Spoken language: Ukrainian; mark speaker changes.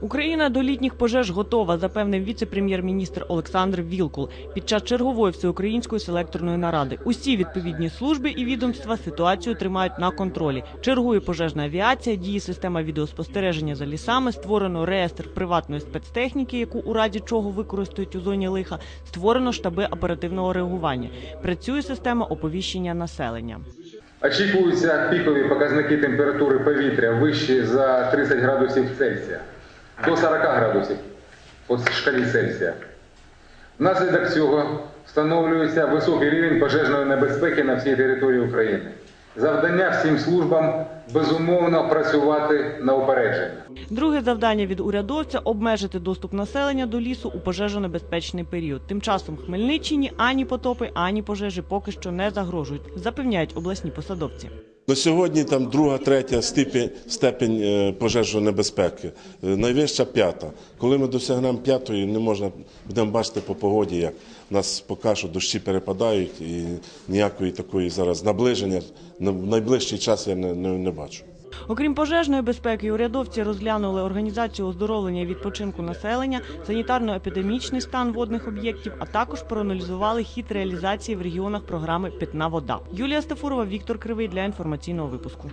Speaker 1: Україна до літніх пожеж готова, запевнив віце-прем'єр-міністр Олександр Вілкул під час чергової всеукраїнської селекторної наради. Усі відповідні служби і відомства ситуацію тримають на контролі. Чергує пожежна авіація, діє система відеоспостереження за лісами, створено реєстр приватної спецтехніки, яку у разі чого використають у зоні лиха. Створено штаби оперативного реагування. Працює система оповіщення населення.
Speaker 2: Очікуються пікові показники температури повітря вищі за 30 градусів Цельсія до 40 градусів по шкалі Цельсія. Внаслідок цього встановлюється високий рівень пожежної небезпеки на всій території України. Завдання всім службам безумовно працювати на упередження.
Speaker 1: Друге завдання від урядовця обмежити доступ населення до лісу у пожежонебезпечний період. Тим часом Хмельниччині ані потопи, ані пожежі поки що не загрожують, запевняють обласні посадовці.
Speaker 3: На сьогодні там друга, третя степень, степень е, пожежної небезпеки, Е, найвища п'ята. Коли ми досягнемо п'ятої, не можна будемо бачити по погоді, як нас поки що дощі перепадають, і ніякої такої зараз наближення на- в найближчий час я не, не, не бачу.
Speaker 1: Окрім пожежної безпеки, урядовці розглянули організацію оздоровлення і відпочинку населення, санітарно-епідемічний стан водних об'єктів, а також проаналізували хід реалізації в регіонах програми Питна вода. Юлія Стефурова, Віктор Кривий для інформаційного випуску.